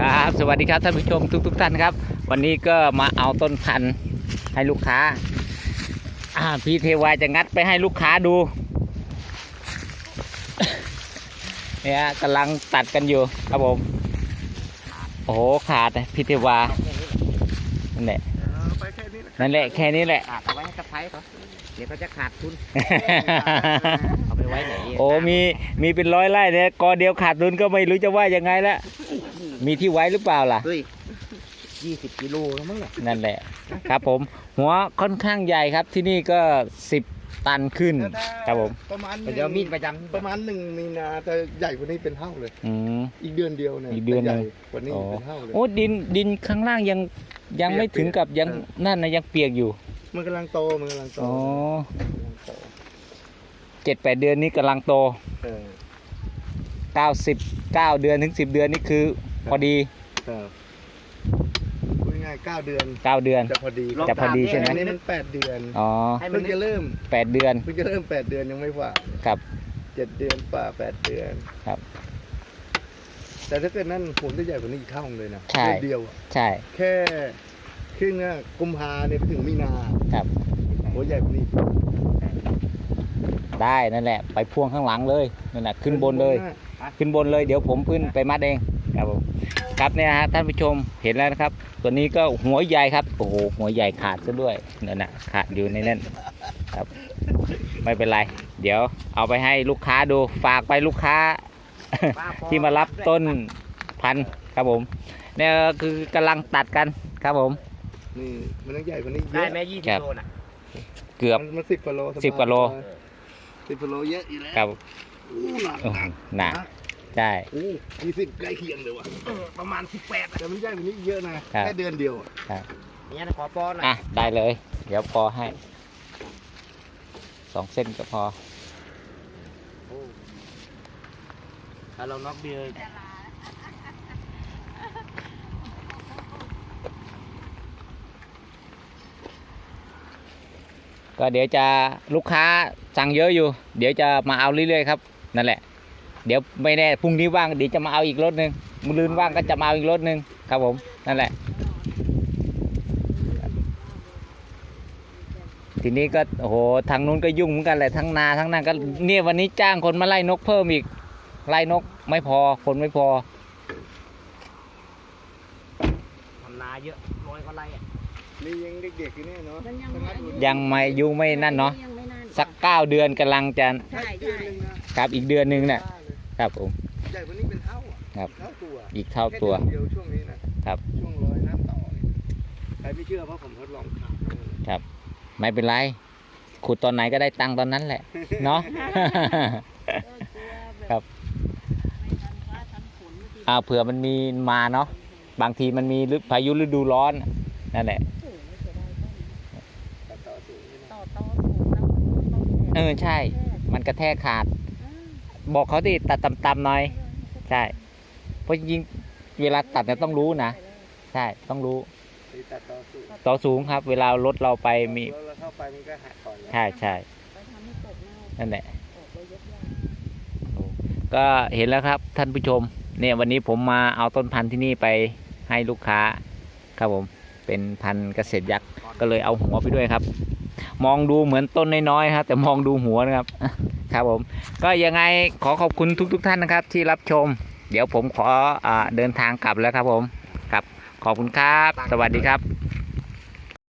ครับสวัสดีครับท่านผู้ชมทุกทุกๆท่านครับ วันนี้ก็มาเอาต้นพันธุ์ให้ลูกค้าอ่าพี่เทวาจะงัดไปให้ลูกค้าดูเนี่ยกำลังตัดกันอยู่ครับผม โอ้โหขาดนะพี่เทวานั่นแหละไปแค่นี้แหละนั่นแหละแค่นี้แหละขาดเอาไว้ให้กระไพเขาเดี๋ยวเขาจะขาดทุนเอาไปไว้ไหนโอ้มีมีเป็นร้อยไร่เนี่ยกอเดียวขาดทุนก็ไม่รู้จะว่ายังไงละ มีที่ไว้หรือเปล่าล่ะ เฮ้ยยี่สิบกิโลแล้วมั้งเนี่ยนั่นแหละ ครับผม หัวค่อนข้างใหญ่ครับที่นี่ก็สิบตันขึ้น ครับผม ประมาณเดี๋ยวมีดประจประมาณหนึ่งมีนาแต่ใหญ่กว่านี้เป็นเท่าเลย อืม อีกเดือนเดียวเนี่ยอีกเดือนหนึ่งใหญ่กว่านี้อ๋อเป็นเท่าเลย โอ้ดินดินข้างล่างยังยังไม่ถึงกับยังนั่นนะยังเปียกอยู่ มันกำลังโตมันกำลังโตอ๋อมันกำลังโตเจ็ดแปดเดือนนี้กำลังโตเออเก้าสิบเก้าเดือนถึงสิบเดือนนี่คือ พอดีครับพูดง่ายๆเก้าเดือนเก้าเดือน จะพอดีจะพอดีใช่ไหมอันนี้มันแปดเดือนอ๋อำให้มัเพิ่นงจะเริ่มแปดเดือนเพิ่งจะเริ่มแปดเดือนยังไม่ฝ่าครับ เจ็ดเดือนฝ่าแปดเดือนครับ แต่ถ้าเกิดนั่นผมจะใหญ่กว่านี้อีกเท่าเลยนะใช่ เดือนเดียวอะใช่ แค่ครึ่งอะกุมภาเนี่ยไปถึงมีนาครับโหใหญ่กว่านี้ได้นั่นแหละ ไปพ่วงข้างหลังเลยนั่นแหละขึ้นบนเลย ขึ้นบนเลยเดี๋ยวผมขึ้นไปมัดเอง ครับผมครับเนี่ยฮะท่านผู้ชมเห็นแล้วนะครับ ตัวนี้ก็หัวใหญ่ครับโอ้โหหัวใหญ่ขาดซะด้วยนั่นน่ะขาดอยู่ในนั่นครับ ไม่เป็นไร เดี๋ยวเอาไปให้ลูกค้าดูฝากไปลูกค้า ที่มารับต้นพันธุ์ครับผม เนี่ยคือกำลังตัดกันครับผมนี่มันต้องใหญ่กว่านี้เยได้อะไหมยี่คสิรับบโลน่ะเกือบมันมันสิบกว่าโลบยสิบกว่าโลสิบกว่าโลเยอะอยู่แล้วครับอู้หนัก โอ้โหหนาใช่อู้ยี่สิบใกล้เคียงเลยว่ะประมาณสิบแปดแต่มันใหญ่กว่านี้เยอะนะ ครับ แค่เดือนเดียวอะเนี่ยนะขอปอนหน่อยอะ ได้เลย เดี๋ยวพอให้สองเส้นก็พอ โอ้ถ้าเราน็อกเดียวก็เดี๋ยวจะลูกค้าสั่งเยอะอยู่ เดี๋ยวจะมาเอาเรื่อยๆครับ นั่นแหละ เดี๋ยวไม่แน่พรุ่งนี้ว่างเดี๋ยวจะมาเอาอีกรถหนึ่งมือลืนว่างก็จะมาเอาอีกรถหนึ่งครับผมนั่นแหละ ทีนี้ก็โอ้โหทางนู้นก็ยุ่งเหมือนกันแหละทั้งนาทั้งนั้นก็เนี่ยวันนี้จ้างคนมาไล่นกเพิ่มอีกไล่นกไม่พอคนไม่พอทำนาเยอะร้อยกว่าไร่อะนี่ยังเด็กๆอยู่เนี่ยเนาะมันยังมันนัดดูยังไม่ยุ่งไม่นั่นเนาะยังไม่นั่นสักเก้าเดือนกำลังจะใช่เดือใช่นหนึ่งนะครับอีกเดือนหนึ่งเนี่ยบ้าเลย ครับผมใหญ่กว่านี้เป็นเท่าอะครับ เท่าตัวอีกเท่าตัว แค่เดือนเดียวช่วงนี้นะครับ ช่วงร้อยน้ำต่อเนี่ยใครไม่เชื่อเพราะผมทดลองขับเลยไม่เป็นไรขุดตอนไหนก็ได้ตังค์ตอนนั้นแหละ เนาะ ครับ อ่าเผื่อมันมีมาเนาะบางทีมันมีฤพายุฤดูร้อนนั่นแหละตัดต่อสูงนี่นะต่อต่อถูกแล้วต้องเออใช่ มันกระแทกขาด บอกเขาดิตัดต่ำๆหน่อย ใช่ เพราะจริงๆเวลาตัดเนี่ยต้องรู้นะ ใช่ ต้องรู้ ตีตัดต่อสูงต่อสูงครับ เวลารถเราไปมี แล้วเราเข้าไปมันก็หักก่อนแล้วใช่ใช่ไปทำให้ตกเน่านั่นแหละ ออกไปเยอะแยะก็เห็นแล้วครับท่านผู้ชม เนี่ยวันนี้ผมมาเอาต้นพันธุ์ที่นี่ไปให้ลูกค้า ครับผม เป็นพันธุ์เกษตรยักษ์ก็เลยเอาหัวไปด้วยครับ มองดูเหมือนต้นน้อยๆครับแต่มองดูหัวนะครับครับผม ก็ยังไงขอขอบคุณทุกๆท่านนะครับ ที่รับชม เดี๋ยวผมขออเดินทางกลับแล้วครับผมครับขอบคุณครับ สวัสดีครับ